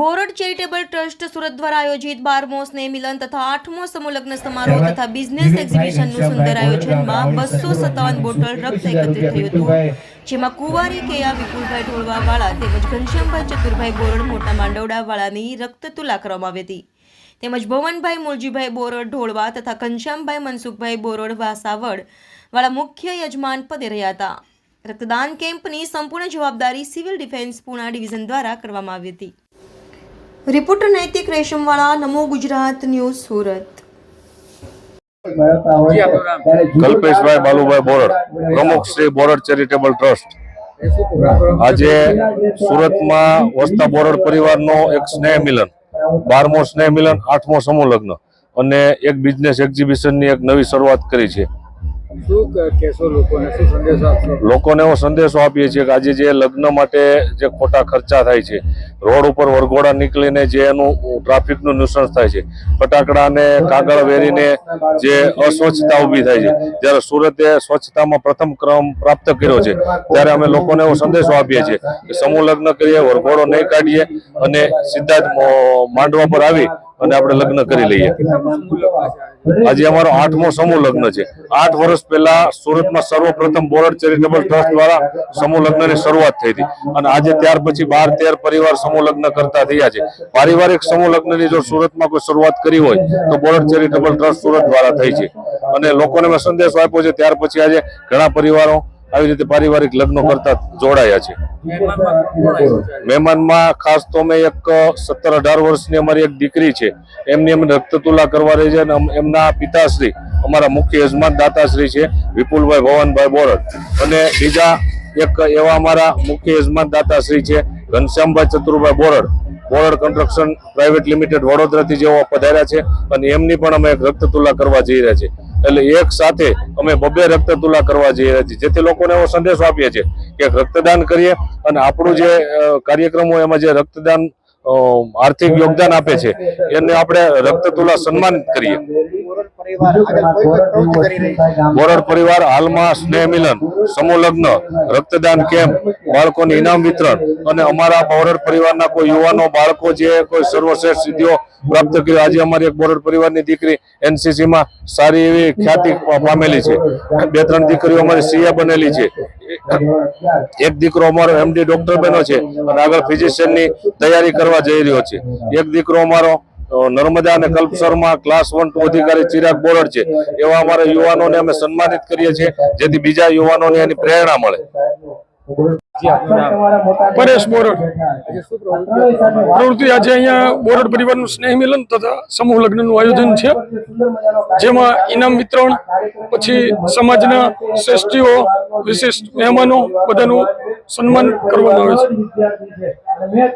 બોરડ charitable trust Surat દ્વારા આયોજિત બારમો સ્નેહ મિલન તથા આઠમો સમૂહલગ્ન સમારોહ તથા બિઝનેસ એક્ઝિબિશનનું સુંદર આયોજનમાં બસો સત્તાવન બોટલ રક્ત એકત્રિત થયું હતું. જેમાં કુંવારી કેયા વિપુલભાઈ ઢોળવાવાળા તેમજ ઘનશ્યામભાઈ ચતુરભાઈ બોરડ મોટા માંડવડાવાળાની રક્ત તુલા કરવામાં આવી હતી. તેમજ ભવનભાઈ મુળજીભાઈ બોરડ ઢોળવા તથા ઘનશ્યામભાઈ મનસુખભાઈ બોરડ વાસાવડ વાળા મુખ્ય યજમાન પદે રહ્યા હતા. રક્તદાન કેમ્પની સંપૂર્ણ જવાબદારી સિવિલ ડિફેન્સ પુણા ડિવિઝન દ્વારા કરવામાં આવી હતી. Reporter Naitik Reshamwala, Namo Gujarat news Surat. Kalpeshbhai Balubhai Borad, પ્રમુખ શ્રી બોરડ ચેરિટેબલ ટ્રસ્ટ. આજે સુરતમાં વસતા બોરડ પરિવારનો એક સ્નેહ મિલન, બારમો સ્નેહ મિલન, આઠમો સમૂહ લગ્ન અને એક બિઝનેસ એક્ઝિબિશનની એક નવી શરૂઆત કરી છે. લોકોને? એવો સંદેશો આપીએ છીએ કે આજે જે લગ્ન માટે જે ખોટા ખર્ચા થાય છે, રોડ ઉપર વરઘોડા નીકળીને જે એનું ટ્રાફિકનું ન્યુસન્સ થાય છે ફટાકડા અને કાગળ વેરીને જે અસ્વચ્છતા ઊભી થાય છે. જ્યારે સુરતે સ્વચ્છતામાં પ્રથમ ક્રમ પ્રાપ્ત કર્યો છે, ત્યારે અમે લોકોને એવો સંદેશો આપીએ છીએ કે સમૂહ લગ્ન કરીએ, વરઘોડો નહીં કાઢીએ અને સીધા માંડવા પર આવી અને આપણે લગ્ન કરી લઈએ. આજે અમારો આઠમો સમૂહ લગ્ન છે. આઠ વર્ષ પહેલા સુરતમાં સર્વપ્રથમ બોરડ ચેરિટેબલ ટ્રસ્ટ દ્વારા સમૂહ લગ્નની શરૂઆત થઈ હતી. અને આજે ત્યાર પછી બાર તેર પરિવાર સમૂહ લગ્ન કરતા થયા છે. પારિવારિક સમૂહ લગ્નની જો સુરતમાં કોઈ શરૂઆત કરી હોય તો બોરડ ચેરિટેબલ ટ્રસ્ટ સુરત દ્વારા થઈ છે. અને લોકોને મેં સંદેશો આપ્યો છે ત્યાર પછી આજે ઘણા પરિવારો આવી રીતે પારિવારિક લગ્નો કરતા જોડાયા છે. મહેમાનમાં ખાસ તો અમે એક સત્તર અઢાર વર્ષની અમારી એક દીકરી છે. એમની અમે રક્તતુલા કરવા રહી છે અને એમના પિતાશ્રી, અમારા મુખ્ય યજમાન દાતાશ્રી છે, વિપુલભાઈ ભવનભાઈ બોરડ. અને બીજા એક એવા અમારા મુખ્ય યજમાન દાતાશ્રી છે, Ghanshyambhai Chaturbhai Borad. Borad construction private limited વડોદરાથી જેઓ પધાર્યા છે અને એમની પણ અમે રક્તતુલા કરવા જઈ રહ્યા છે. એટલે એક સાથે અમે બબે રક્તતુલા કરવા જઈ રહ્યા છીએ. જેથી લોકોને એવો સંદેશો આપીએ છીએ કે રક્તદાન કરીએ અને આપણું જે કાર્યક્રમ હોય એમાં જે રક્તદાન આર્થિક યોગદાન આપે છે. એને આપણે રક્તતુલા સન્માન કરીએ. બોરડ પરિવાર હાલમાં સ્નેહ મિલન, સમૂહ લગ્ન, રક્તદાન કેમ્પ, બાળકોને ઇનામ વિતરણ અને અમારા બોરડ પરિવારના કોઈ યુવાનો, બાળકો જે કોઈ સર્વશ્રેષ્ઠ સિદ્ધિઓ પ્રાપ્ત કરી, આજે અમારી એક બોરડ પરિવારની દીકરી એનસીસી માં સારી એવી ખ્યાતિ પામેલી છે. બે ત્રણ દીકરીઓ અમારી સીએ બનેલી છે. એક દીકરો અમારો એમડી ડોક્ટર બન્યો છે અને આગળ ફિઝિશિયનની તૈયારી કરવા જઈ રહ્યો છે. એક દીકરો અમારો નર્મદા અને કલ્પસરમાં ક્લાસ વન ટુ અધિકારી ચિરાગ બોરડ છે. એવા અમારા યુવાનોને અમે સન્માનિત કરીએ છીએ જેથી બીજા યુવાનોને એની પ્રેરણા મળે. પરેશ બોરડ પ્રવૃત્તિ આજે અહીંયા બોરડ પરિવારનું સ્નેહ મિલન તથા સમૂહ લગ્નનું આયોજન છે. જેમાં ઇનામ વિતરણ પછી સમાજના શ્રેષ્ઠીઓ વિશિષ્ટ મહેમાનો બધાનું સન્માન કરવામાં આવે છે.